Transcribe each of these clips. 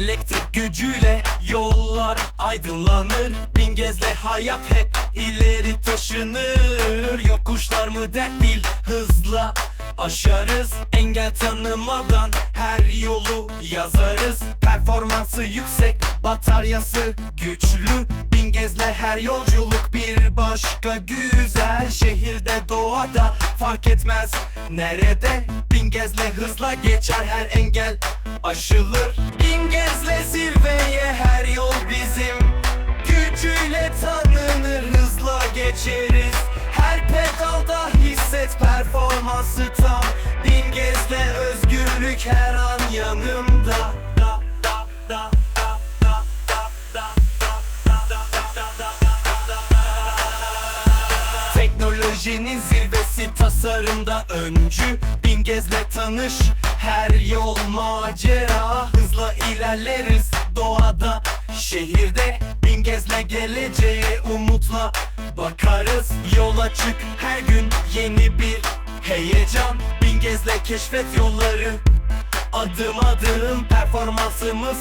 Elektrik gücüyle yollar aydınlanır. Bingezle hayat hep ileri taşınır. Yokuşlar mı dert değil hızla aşarız. Engel tanımadan her yolu yazarız. Performansı yüksek bataryası güçlü. Bingezle her yolculuk bir başka güzel. Şehirde doğada fark etmez. Nerede İngezle hızla geçer her engel. Aşılır İngezle zirveye her yol bizim. Gücüyle tanınır hızla geçeriz. Her pedalda hisset performansı tam. İngezle özgürlük her an yanımda. Da, da, zirvesi tasarımda öncü Bingezle tanış. Her yol macera Hızla ilerleriz doğada. Şehirde Bingezle geleceğe umutla bakarız. Yola çık her gün yeni bir heyecan. Bingezle keşfet yolları. Adım adım performansımız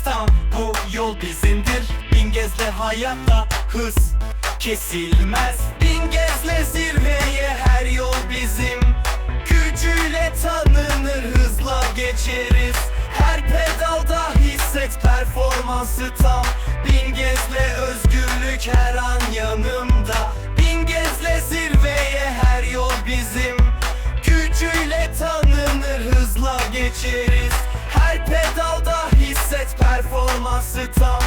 Stam bu yol bizimdir Bingezle hayatta hız kesilmez. Bingezle zirveye her yol bizim. Gücüyle tanınır hızla geçeriz. Her pedalda hisset performansı tam. Bingezle özgürlük her an yanımda. Bingezle zirveye her yol bizim. Gücüyle tanınır hızla geçeriz. Her pedalda hisset performansı tam